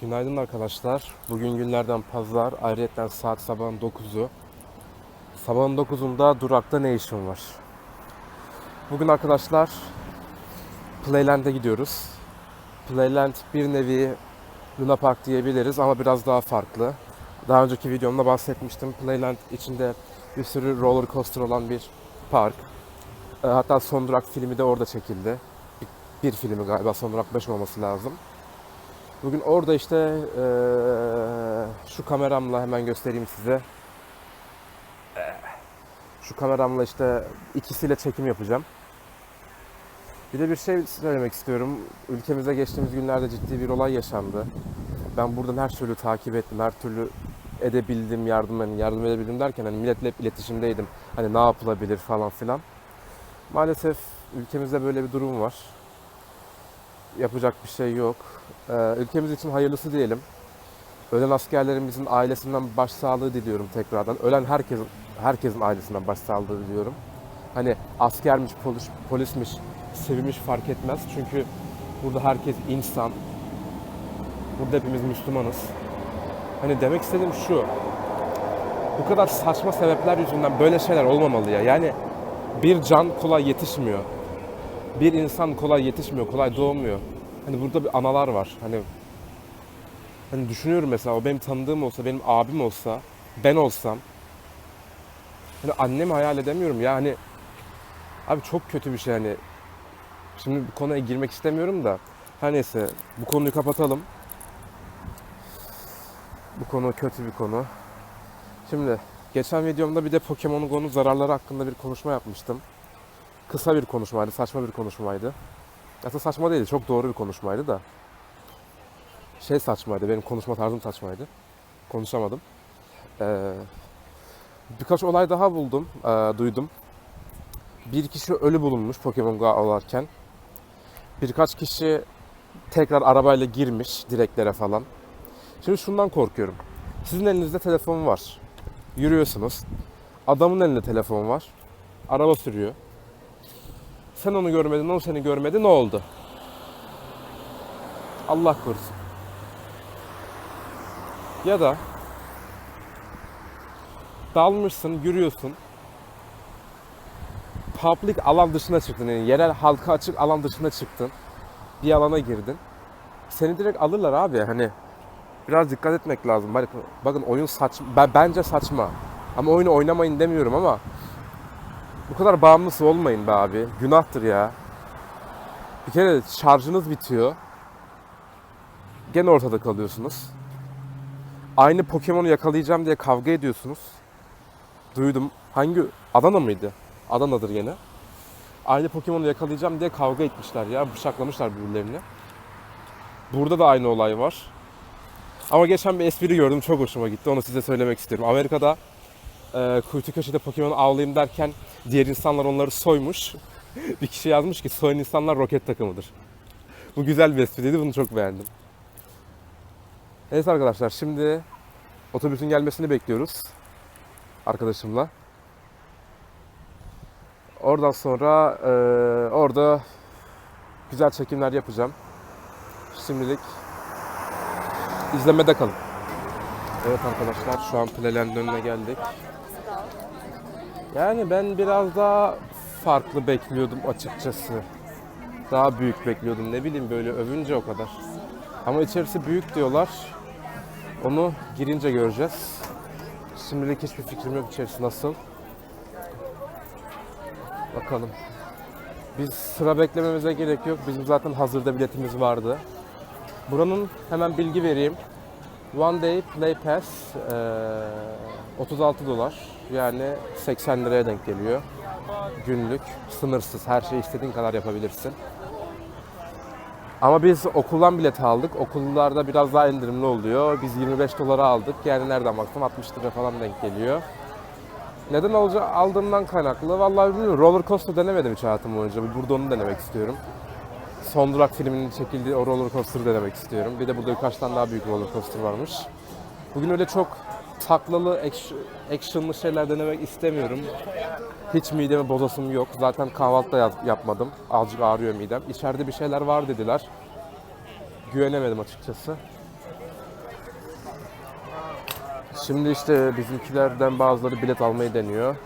Günaydın arkadaşlar. Bugün günlerden pazar. Ayrıca saat sabahın 9'u. Sabahın 9'unda durakta ne işim var? Bugün arkadaşlar Playland'e gidiyoruz. Playland bir nevi Luna Park diyebiliriz ama biraz daha farklı. Daha önceki videomda bahsetmiştim. Playland içinde bir sürü roller coaster olan bir park. E, Hatta Son Durak filmi de orada çekildi. Bir filmi galiba Son Durak 5 olması lazım. Bugün orada işte eee, şu kameramla hemen göstereyim size. Şu kameramla işte ikisiyle çekim yapacağım. Bir de bir şey söylemek istiyorum. Ülkemizde geçtiğimiz günlerde ciddi bir olay yaşandı. Ben buradan her türlü takip ettim, her türlü edebildim, yardım hani yardım edebildim derken hani milletle hep iletişimdeydim. Hani ne yapılabilir falan filan. Maalesef ülkemizde böyle bir durum var. Yapacak bir şey yok. Ee, ülkemiz için hayırlısı diyelim. Ölen askerlerimizin ailesinden başsağlığı diliyorum tekrardan. Ölen herkesin herkesin ailesinden başsağlığı diliyorum. Hani askermiş, polis, polismiş, sevilmiş fark etmez. Çünkü burada herkes insan. Burada hepimiz Müslümanız. Hani demek istediğim şu. Bu kadar saçma sebepler yüzünden böyle şeyler olmamalı ya. Yani bir can kolay yetişmiyor bir insan kolay yetişmiyor, kolay doğmuyor. Hani burada bir analar var. Hani hani düşünüyorum mesela o benim tanıdığım olsa, benim abim olsa, ben olsam hani annemi hayal edemiyorum ya hani abi çok kötü bir şey hani şimdi bu konuya girmek istemiyorum da her neyse bu konuyu kapatalım. Bu konu kötü bir konu. Şimdi geçen videomda bir de Pokemon Go'nun zararları hakkında bir konuşma yapmıştım kısa bir konuşmaydı, saçma bir konuşmaydı. Aslında saçma değildi, çok doğru bir konuşmaydı da. Şey saçmaydı, benim konuşma tarzım saçmaydı. Konuşamadım. Ee, birkaç olay daha buldum, ee, duydum. Bir kişi ölü bulunmuş Pokemon Go olarken. Birkaç kişi tekrar arabayla girmiş direklere falan. Şimdi şundan korkuyorum. Sizin elinizde telefon var. Yürüyorsunuz. Adamın elinde telefon var. Araba sürüyor. Sen onu görmedin, o seni görmedi. Ne oldu? Allah korusun. Ya da dalmışsın, yürüyorsun. Public alan dışına çıktın. Yani yerel halka açık alan dışına çıktın. Bir alana girdin. Seni direkt alırlar abi. Hani biraz dikkat etmek lazım. Bakın, oyun. Ben, bence saçma. Ama oyunu oynamayın demiyorum ama bu kadar bağımlısı olmayın be abi. Günahtır ya. Bir kere şarjınız bitiyor. Gene ortada kalıyorsunuz. Aynı Pokemon'u yakalayacağım diye kavga ediyorsunuz. Duydum. Hangi? Adana mıydı? Adana'dır gene. Aynı Pokemon'u yakalayacağım diye kavga etmişler ya. Bıçaklamışlar birbirlerini. Burada da aynı olay var. Ama geçen bir espri gördüm. Çok hoşuma gitti. Onu size söylemek istiyorum. Amerika'da e, kuytu köşede Pokemon avlayayım derken diğer insanlar onları soymuş. bir kişi yazmış ki soyan insanlar roket takımıdır. Bu güzel bir espriydi. Bunu çok beğendim. Evet arkadaşlar şimdi otobüsün gelmesini bekliyoruz. Arkadaşımla. Oradan sonra e, orada güzel çekimler yapacağım. Şimdilik izlemede kalın. Evet arkadaşlar şu an Playland'ın önüne geldik. Yani ben biraz daha farklı bekliyordum açıkçası. Daha büyük bekliyordum ne bileyim böyle övünce o kadar. Ama içerisi büyük diyorlar. Onu girince göreceğiz. Şimdilik hiçbir fikrim yok içerisi nasıl. Bakalım. Biz sıra beklememize gerek yok. Bizim zaten hazırda biletimiz vardı. Buranın hemen bilgi vereyim. One Day Play Pass eee, 36 dolar. Yani 80 liraya denk geliyor. Günlük, sınırsız. Her şeyi istediğin kadar yapabilirsin. Ama biz okuldan bilet aldık. Okullarda biraz daha indirimli oluyor. Biz 25 dolara aldık. Yani nereden baktım 60 lira falan denk geliyor. Neden olca aldığımdan kaynaklı. Vallahi bilmiyorum. Roller coaster denemedim hiç hayatım boyunca. Burada onu denemek istiyorum. Son Durak filminin çekildiği o roller coaster'ı denemek istiyorum. Bir de burada birkaç tane daha büyük roller coaster varmış. Bugün öyle çok taklalı, action- actionlı şeyler denemek istemiyorum. Hiç mideme bozasım yok. Zaten kahvaltı da yap- yapmadım. Azıcık ağrıyor midem. İçeride bir şeyler var dediler. Güvenemedim açıkçası. Şimdi işte bizimkilerden bazıları bilet almayı deniyor.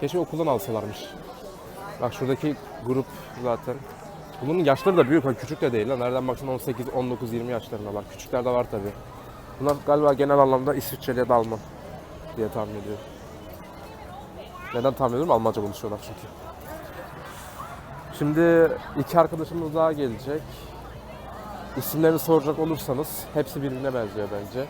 Keşke okuldan alsalarmış. Bak şuradaki grup zaten. Bunun yaşları da büyük, ha, küçük de değil. Nereden baksan 18, 19, 20 yaşlarındalar. Küçükler de var tabi. Bunlar galiba genel anlamda İsviçreli ya da Alman diye tahmin ediyorum. Neden tahmin ediyorum? Almanca konuşuyorlar çünkü. Şimdi iki arkadaşımız daha gelecek. İsimlerini soracak olursanız hepsi birbirine benziyor bence.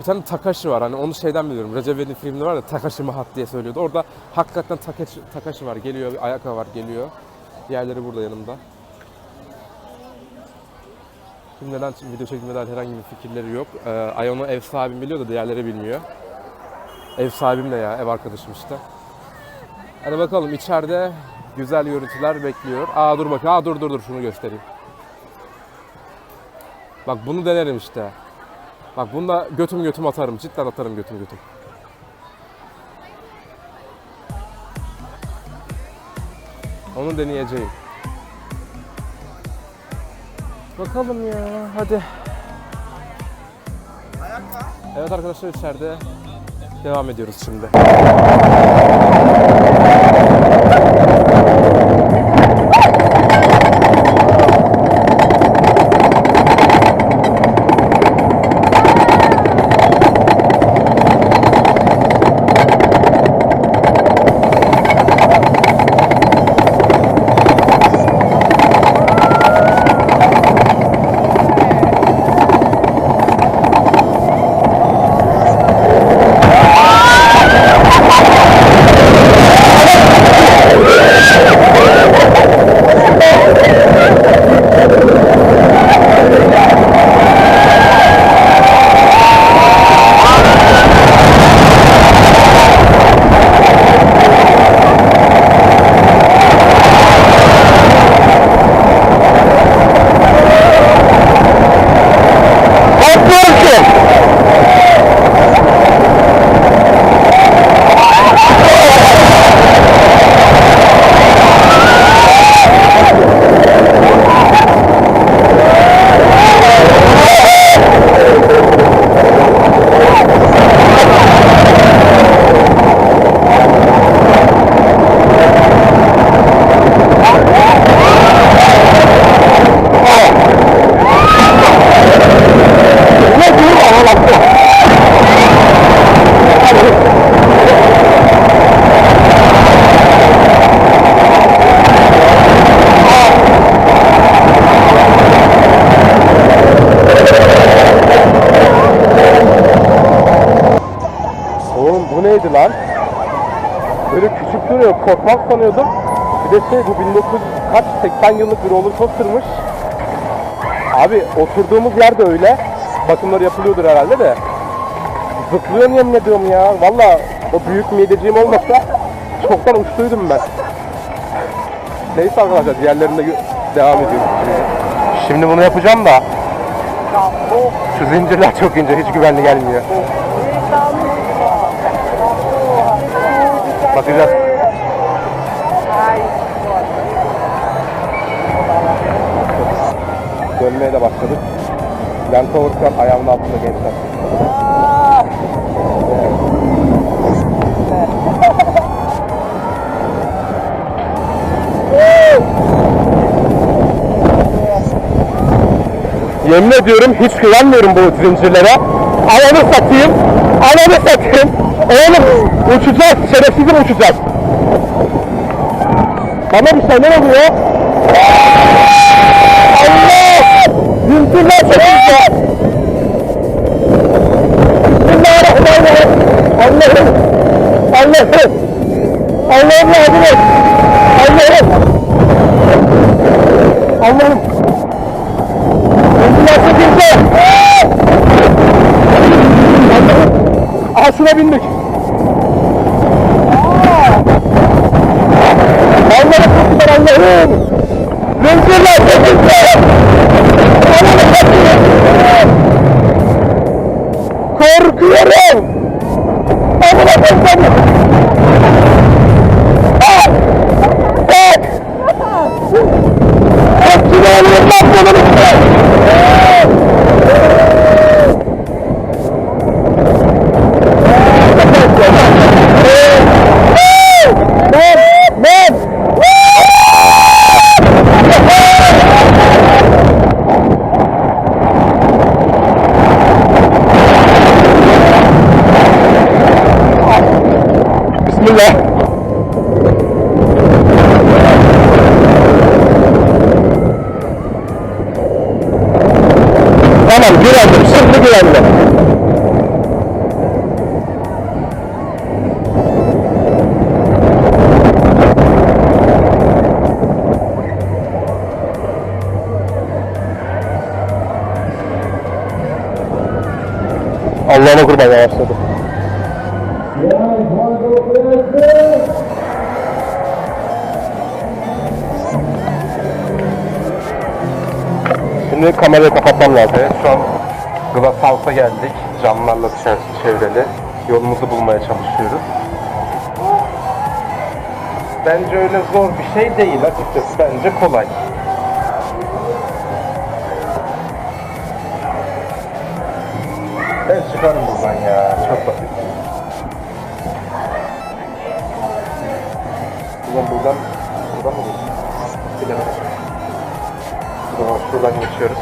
Bir tane Takashi var hani onu şeyden biliyorum. Recep İvedik'in filminde var ya Takashi Mahat diye söylüyordu. Orada hakikaten Takashi, Takashi var geliyor, Ayaka var geliyor. Diğerleri burada yanımda. Şimdi neden video çektiğime dair herhangi bir fikirleri yok. Ee, Ayon'u ev sahibim biliyor da diğerleri bilmiyor. Ev sahibim de ya, ev arkadaşım işte. Hadi bakalım içeride güzel görüntüler bekliyor. Aa dur bak, aa dur dur dur şunu göstereyim. Bak bunu denerim işte. Bak bunda götüm götüm atarım. Cidden atarım götüm götüm. Onu deneyeceğim. Bakalım ya hadi. Evet arkadaşlar içeride devam ediyoruz şimdi. Korkmak sanıyordum. Bir de şey bu 1900 kaç 80 yıllık bir roller coaster'mış. Abi oturduğumuz yer de öyle. Bakımları yapılıyordur herhalde de. Zıplıyorum yemin ediyorum ya. Valla o büyük mideciğim olmasa çoktan uçtuydum ben. Neyse arkadaşlar diğerlerinde devam ediyoruz şimdi. Şimdi bunu yapacağım da şu zincirler çok ince hiç güvenli gelmiyor. Bakacağız. Dönmeye de başladık. Land Towers'tan ayağımın altında gençler. Yemin ediyorum hiç güvenmiyorum bu zincirlere. Ananı satayım. Ananı satayım. Oğlum uçacağız. Şerefsizim uçacağız. Bana bir şeyler oluyor. Allah! Çok güzel. Bismillahirrahmanirrahim. Allah'ım. Allah'ım. Allah'ım yardım et. Allah'ım. Allah'ım. Allah'ım. Aha şuna bindik. Allah'ım Allah'ım. Zincirler çok güzel. Allah'ım çok güzel. Korkuyorum. Allah'ım çok güzel. Ah! Bak! Çok güzel lan bunun işte. Tamam güvendim. Şimdi güvendim. Allah'ıma Şimdi kamerayı kapatmam lazım. Evet şu an Glass House'a geldik. Camlarla dışarısı çevrili. Yolumuzu bulmaya çalışıyoruz. Bence öyle zor bir şey değil açıkçası. Bence kolay. Ben çıkarım buradan ya. Çok basit. Buradan buradan buradan mı geçiyoruz? Bilemedim. Tamam, şuradan geçiyoruz.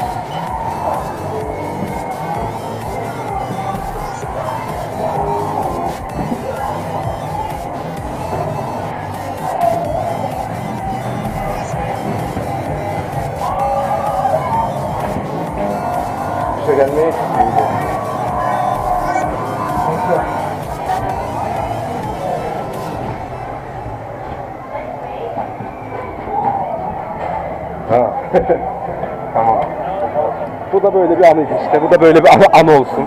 İşte gelmeye Ha. tamam. Bu da böyle bir anıydı işte. Bu da böyle bir anı, anı olsun.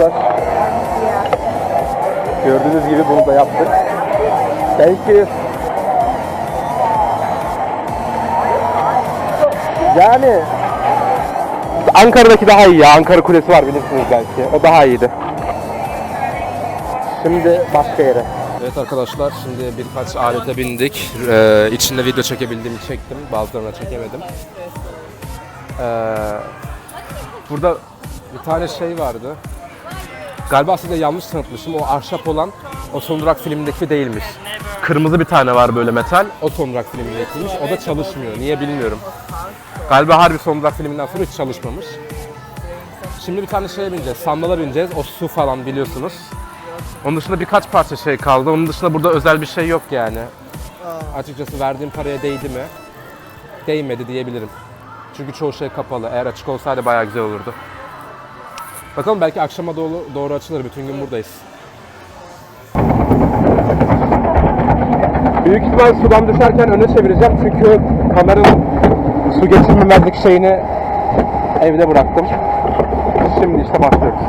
Arkadaşlar. Gördüğünüz gibi bunu da yaptık. Belki yani Ankara'daki daha iyi ya. Ankara Kulesi var bilirsiniz belki. O daha iyiydi. Şimdi başka yere. Evet arkadaşlar şimdi birkaç alete bindik. Ee, içinde video çekebildiğimi çektim. Bazılarına çekemedim. Ee, burada bir tane şey vardı. Galiba size yanlış tanıtmışım. O ahşap olan o Son Durak filmindeki değilmiş. Kırmızı bir tane var böyle metal. O Son Durak filmindekiymiş. O da çalışmıyor. Niye bilmiyorum. Galiba harbi Son Durak filminden sonra hiç çalışmamış. Şimdi bir tane şeye bineceğiz. Sandala bineceğiz. O su falan biliyorsunuz. Onun dışında birkaç parça şey kaldı. Onun dışında burada özel bir şey yok yani. Açıkçası verdiğim paraya değdi mi? Değmedi diyebilirim. Çünkü çoğu şey kapalı. Eğer açık olsaydı bayağı güzel olurdu. Bakalım belki akşama doğru, doğru açılır. Bütün gün buradayız. Büyük ihtimal sudan düşerken öne çevireceğim çünkü kameranın su geçirmemezlik şeyini evde bıraktım. Şimdi işte başlıyoruz.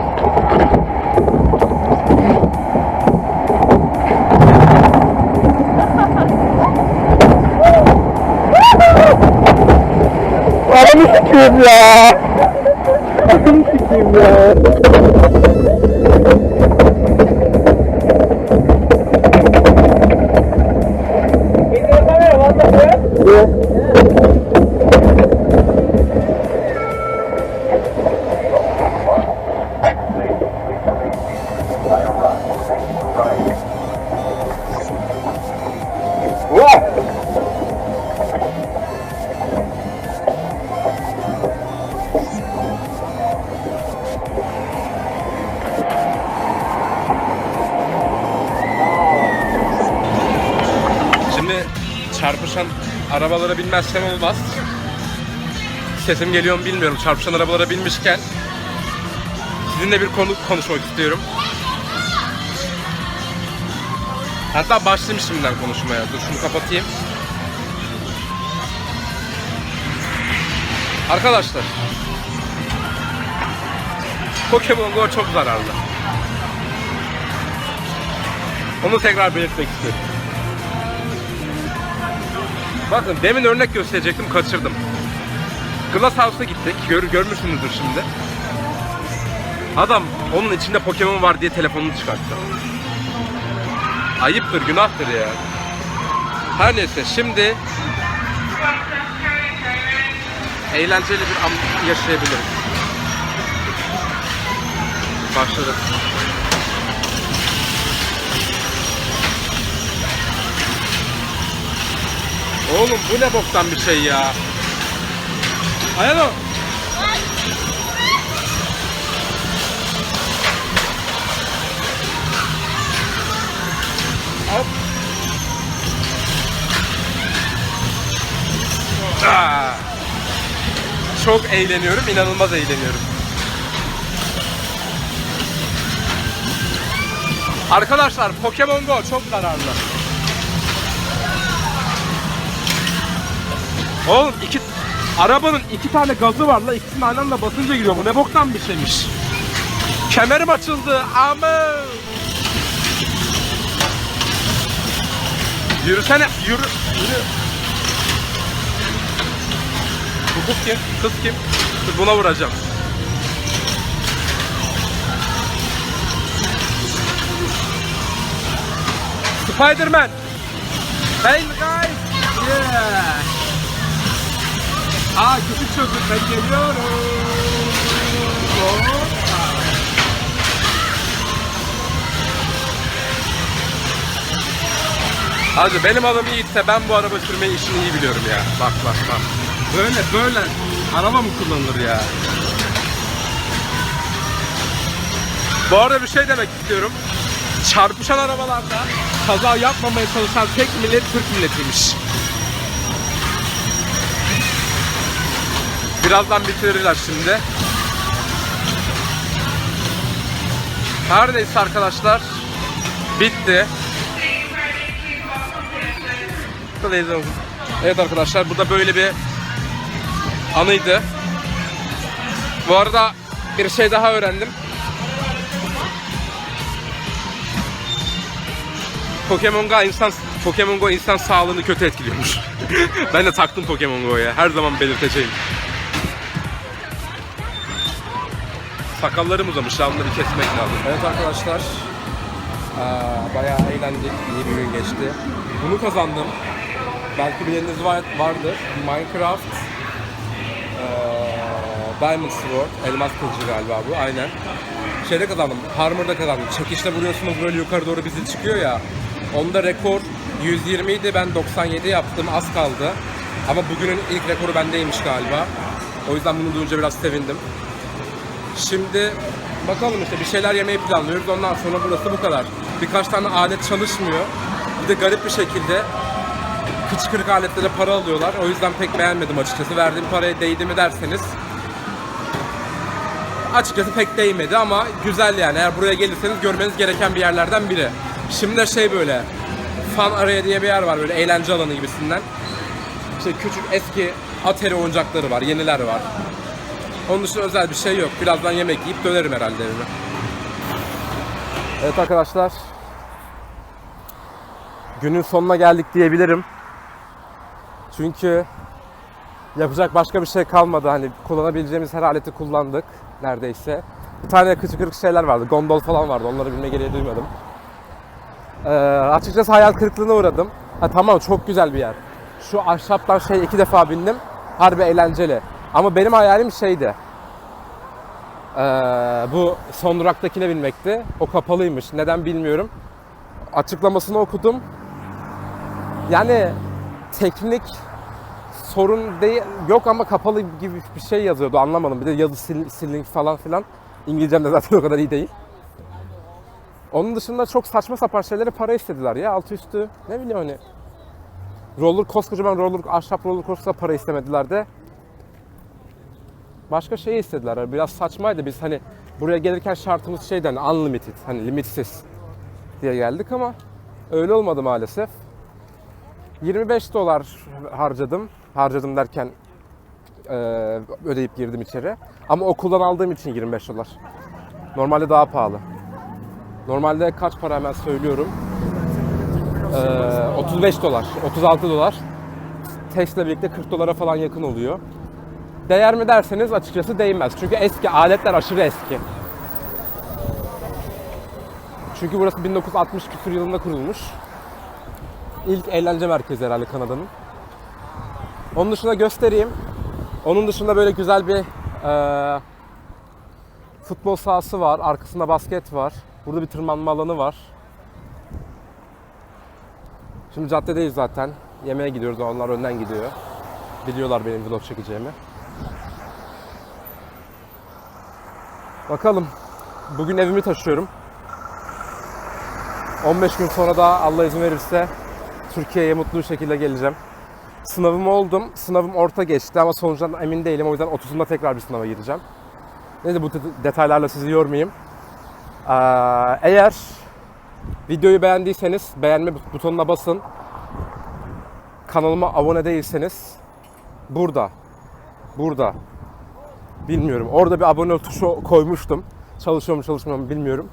Ananı sikeyim ya. Ananı arabalara binmezsem olmaz. Sesim geliyor mu bilmiyorum. Çarpışan arabalara binmişken sizinle bir konu konuşmak istiyorum. Hatta başlayayım şimdiden konuşmaya. Dur şunu kapatayım. Arkadaşlar. Pokemon Go çok zararlı. Onu tekrar belirtmek istiyorum. Bakın demin örnek gösterecektim kaçırdım. Glass House'a gittik. Gör, görmüşsünüzdür şimdi. Adam onun içinde Pokemon var diye telefonunu çıkarttı. Ayıptır, günahtır ya. Her neyse şimdi eğlenceli bir an yaşayabiliriz. Başladık. Oğlum bu ne boktan bir şey ya. Ayalo. Hop. Aa. Çok eğleniyorum, inanılmaz eğleniyorum. Arkadaşlar Pokemon Go çok zararlı. Oğlum iki arabanın iki tane gazı var la ikisini aynı anda basınca gidiyor. Bu ne boktan bir şeymiş. Kemerim açıldı ama. Yürüsene yürü yürü. Bu kız kim? Kız kim? Dur buna vuracağım. Spider-Man. Hey guys. Yeah. Aa küçük çocuk ben geliyorum. Hacı benim adım Yiğit'se ben bu araba sürmeyi işini iyi biliyorum ya. Bak bak bak. Böyle böyle araba mı kullanılır ya? Bu arada bir şey demek istiyorum. Çarpışan arabalarda kaza yapmamaya çalışan tek millet Türk milletiymiş. Birazdan bitirirler şimdi. Her neyse arkadaşlar. Bitti. Evet arkadaşlar burada böyle bir anıydı. Bu arada bir şey daha öğrendim. Pokemon Go insan Pokemon Go insan sağlığını kötü etkiliyormuş. ben de taktım Pokemon Go'ya. Her zaman belirteceğim. Sakallarım uzamış ya onları kesmek lazım. Evet arkadaşlar. Aa, bayağı eğlendik. İyi bir gün geçti. Bunu kazandım. Belki bileniniz var, vardır. Minecraft Diamond Sword. Elmas kılıcı galiba bu. Aynen. Şeyde kazandım. Harmer'da kazandım. Çekişle vuruyorsunuz böyle yukarı doğru bir zil çıkıyor ya. Onda rekor 120 idi. Ben 97 yaptım. Az kaldı. Ama bugünün ilk rekoru bendeymiş galiba. O yüzden bunu duyunca biraz sevindim. Şimdi bakalım işte bir şeyler yemeyi planlıyoruz. Ondan sonra burası bu kadar. Birkaç tane alet çalışmıyor. Bir de garip bir şekilde kıçkırık aletlere para alıyorlar. O yüzden pek beğenmedim açıkçası. Verdiğim paraya değdi mi derseniz açıkçası pek değmedi ama güzel yani. Eğer buraya gelirseniz görmeniz gereken bir yerlerden biri. Şimdi de şey böyle Fan Araya diye bir yer var böyle eğlence alanı gibisinden. İşte küçük eski Atari oyuncakları var, yeniler var. Onun dışında özel bir şey yok. Birazdan yemek yiyip dönerim herhalde evime. Evet arkadaşlar. Günün sonuna geldik diyebilirim. Çünkü yapacak başka bir şey kalmadı. Hani kullanabileceğimiz her aleti kullandık neredeyse. Bir tane kıçı kırık şeyler vardı. Gondol falan vardı. Onları bilme gereği duymadım. Ee, açıkçası hayal kırıklığına uğradım. Ha tamam çok güzel bir yer. Şu ahşaptan şey iki defa bindim. Harbi eğlenceli. Ama benim hayalim şeydi. Ee, bu son duraktakine binmekti. O kapalıymış. Neden bilmiyorum. Açıklamasını okudum. Yani teknik sorun değil yok ama kapalı gibi bir şey yazıyordu anlamadım. Bir de yazı sil, silinç falan filan. İngilizcem de zaten o kadar iyi değil. Onun dışında çok saçma sapan şeylere para istediler ya altı üstü ne bileyim hani. Roller koskocaman roller ahşap roller coaster'a para istemediler de başka şey istediler. Yani Biraz saçmaydı. Biz hani buraya gelirken şartımız şeyden unlimited, hani limitsiz diye geldik ama öyle olmadı maalesef. 25 dolar harcadım. Harcadım derken eee, ödeyip girdim içeri. Ama okuldan aldığım için 25 dolar. Normalde daha pahalı. Normalde kaç para hemen söylüyorum. Eee, 35 dolar, 36 dolar. Tesla birlikte 40 dolara falan yakın oluyor. Değer mi derseniz açıkçası değmez. Çünkü eski, aletler aşırı eski. Çünkü burası 1960 küsur yılında kurulmuş. İlk eğlence merkezi herhalde Kanada'nın. Onun dışında göstereyim. Onun dışında böyle güzel bir eee, futbol sahası var. Arkasında basket var. Burada bir tırmanma alanı var. Şimdi caddedeyiz zaten. Yemeğe gidiyoruz. Onlar önden gidiyor. Biliyorlar benim vlog çekeceğimi. Bakalım. Bugün evimi taşıyorum. 15 gün sonra da Allah izin verirse Türkiye'ye mutlu bir şekilde geleceğim. Sınavım oldum. Sınavım orta geçti ama sonuçtan emin değilim. O yüzden 30'unda tekrar bir sınava gireceğim. Neyse bu de- detaylarla sizi yormayayım. Ee, eğer videoyu beğendiyseniz beğenme but- butonuna basın. Kanalıma abone değilseniz burada. Burada. Bilmiyorum. Orada bir abone tuşu koymuştum. Çalışıyor mu çalışmıyor mu bilmiyorum.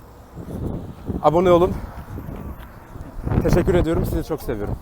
Abone olun. Teşekkür ediyorum. Sizi çok seviyorum.